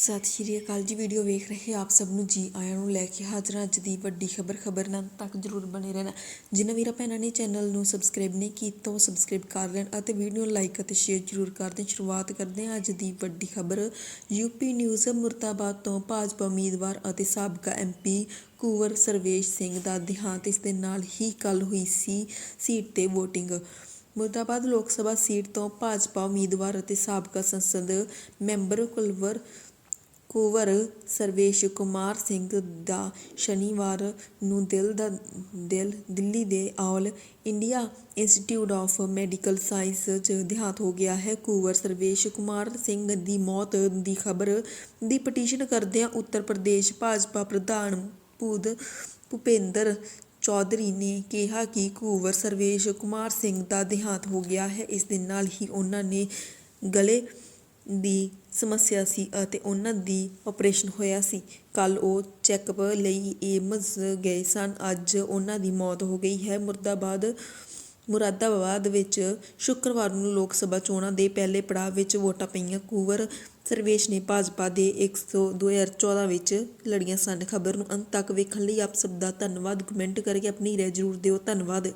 ਸਤਿ ਸ਼੍ਰੀ ਅਕਾਲ ਜੀ, ਵੀਡੀਓ ਵੇਖ ਰਹੇ ਆਪ ਸਭ ਨੂੰ ਜੀ ਆਇਆਂ ਨੂੰ ਲੈ ਕੇ ਹਾਜ਼ਰ ਅੱਜ ਦੀ ਵੱਡੀ ਖਬਰ ਖਬਰ ਨਾਲ ਤੱਕ ਜਰੂਰ ਬਣੇ ਰਹਿਣਾ। ਜਿਨ੍ਹਾਂ ਵੀਰਾਂ ਭੈਣਾਂ ਨੇ ਚੈਨਲ ਨੂੰ ਸਬਸਕ੍ਰਾਈਬ ਨਹੀਂ ਕੀਤਾ, ਉਹ ਸਬਸਕ੍ਰਾਈਬ ਕਰ ਲੈਣ ਅਤੇ ਵੀਡੀਓ ਨੂੰ ਲਾਈਕ ਅਤੇ ਸ਼ੇਅਰ ਜਰੂਰ ਕਰ ਦੇਣ। ਸ਼ੁਰੂਆਤ ਕਰਦੇ ਹਾਂ ਅੱਜ ਦੀ ਵੱਡੀ ਖਬਰ। ਯੂਪੀ ਨਿਊਜ਼ ਮੁਰਦਾਬਾਦ ਤੋਂ ਭਾਜਪਾ ਉਮੀਦਵਾਰ ਅਤੇ ਸਾਬਕਾ ਐਮਪੀ ਕੁਵਰ ਸਰਵੇਸ਼ ਸਿੰਘ ਦਾ ਦੇਹਾਂਤ, ਇਸ ਦੇ ਨਾਲ ਹੀ ਕੱਲ ਹੋਈ ਸੀ ਸੀਟ ਤੇ VOTING ਮੁਰਦਾਬਾਦ ਲੋਕ ਸਭਾ ਸੀਟ ਤੋਂ ਭਾਜਪਾ ਉਮੀਦਵਾਰ ਅਤੇ ਸਾਬਕਾ ਸੰਸਦ ਮੈਂਬਰ ਕੁਲਵਰ ਕੁੰਵਰ ਸਰਵੇਸ਼ ਕੁਮਾਰ ਸਿੰਘ ਦਾ ਸ਼ਨੀਵਾਰ ਨੂੰ ਦਿਲ ਦਾ, ਦਿਲ, ਦਿੱਲੀ ਦੇ All India Institute of Medical Science 'ਚ ਦੇਹਾਂਤ ਹੋ ਗਿਆ ਹੈ। ਕੁੰਵਰ ਸਰਵੇਸ਼ ਕੁਮਾਰ ਸਿੰਘ ਦੀ ਮੌਤ ਦੀ ਖਬਰ ਦੀ ਪਟੀਸ਼ਨ ਕਰਦਿਆਂ ਉੱਤਰ ਪ੍ਰਦੇਸ਼ ਭਾਜਪਾ ਪ੍ਰਧਾਨ ਭੂਦ, ਭੁਪੇਂਦਰ ਚੌਧਰੀ ਨੇ ਕਿਹਾ ਕਿ ਕੁੰਵਰ ਸਰਵੇਸ਼ ਕੁਮਾਰ ਸਿੰਘ ਦਾ ਦੇਹਾਂਤ ਹੋ ਗਿਆ ਹੈ। ਇਸ ਦੇ ਨਾਲ ਹੀ ਉਹਨਾਂ ਨੇ ਗਲੇ ਦੀ ਸਮੱਸਿਆ ਸੀ ਅਤੇ ਉਹਨਾਂ ਦੀ ਆਪਰੇਸ਼ਨ ਹੋਇਆ ਸੀ। ਕੱਲ੍ਹ ਉਹ ਚੈੱਕਅਪ ਲਈ ਏਮਜ਼ ਗਏ ਸਨ। ਅੱਜ ਉਹਨਾਂ ਦੀ ਮੌਤ ਹੋ ਗਈ ਹੈ। ਮੁਰਦਾਬਾਦ, ਮੁਰਾਦਾਬਾਦ ਵਿੱਚ ਸ਼ੁੱਕਰਵਾਰ ਨੂੰ ਲੋਕ ਸਭਾ ਚੋਣਾਂ ਦੇ ਪਹਿਲੇ ਪੜਾਅ ਵਿੱਚ ਵੋਟਾਂ ਪਈਆਂ। ਕੁੰਵਰ ਸਰਵੇਸ਼ ਨੇ ਭਾਜਪਾ ਦੇ 100 2014 ਵਿੱਚ ਲੜੀਆਂ ਸਨ। ਖਬਰ ਨੂੰ ਅੰਤ ਤੱਕ ਵੇਖਣ ਲਈ ਆਪ ਸਭ ਦਾ ਧੰਨਵਾਦ। ਕਮੈਂਟ ਕਰਕੇ ਆਪਣੀ ਰਾਏ ਜ਼ਰੂਰ ਦਿਓ। ਧੰਨਵਾਦ।